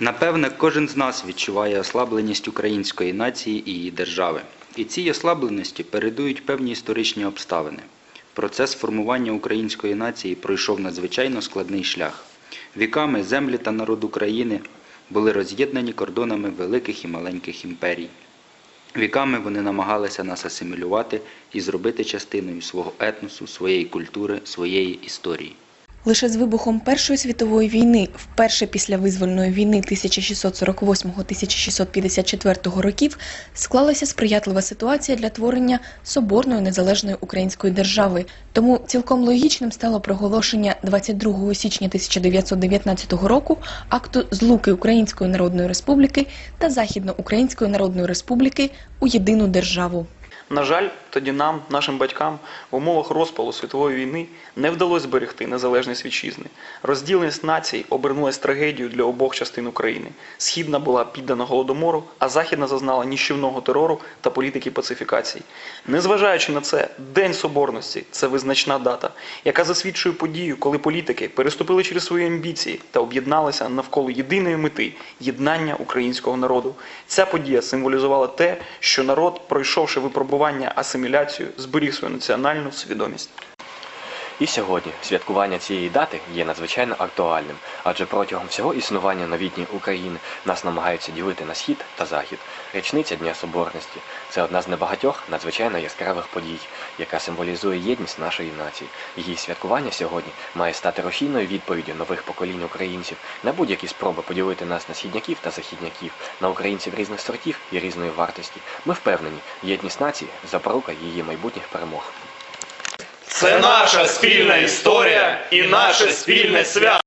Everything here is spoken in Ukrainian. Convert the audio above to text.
Напевне, кожен з нас відчуває ослабленість української нації і її держави. І цій ослабленості передують певні історичні обставини. Процес формування української нації пройшов надзвичайно складний шлях. Віками землі та народ України були роз'єднані кордонами великих і маленьких імперій. Віками вони намагалися нас асимілювати і зробити частиною свого етносу, своєї культури, своєї історії. Лише з вибухом Першої світової війни, вперше після визвольної війни 1648-1654 років, склалася сприятлива ситуація для творення соборної незалежної української держави. Тому цілком логічним стало проголошення 22 січня 1919 року акту злуки Української Народної Республіки та Західноукраїнської Народної Республіки у єдину державу. На жаль, тоді нам, нашим батькам, в умовах розпалу світової війни не вдалося зберегти незалежність вітчизни. Розділеність націй обернулась трагедією для обох частин України. Східна була піддана голодомору, а західна зазнала ніщівного терору та політики пацифікації. Незважаючи на це, День Соборності це визначна дата, яка засвідчує подію, коли політики переступили через свої амбіції та об'єдналися навколо єдиної мети єднання українського народу. Ця подія символізувала те, що народ, пройшовши випробування асиміляцію, зберіг свою національну свідомість. І сьогодні святкування цієї дати є надзвичайно актуальним, адже протягом всього існування новітньої України нас намагаються ділити на схід та захід. Річниця Дня Соборності це одна з небагатьох надзвичайно яскравих подій, яка символізує єдність нашої нації. Її святкування сьогодні має стати рушійною відповіддю нових поколінь українців на будь-які спроби поділити нас на східняків та західняків, на українців різних сортів і різної вартості. Ми впевнені, єдність нації запорука її майбутніх перемог. Це наша спільна історія і наше спільне свято.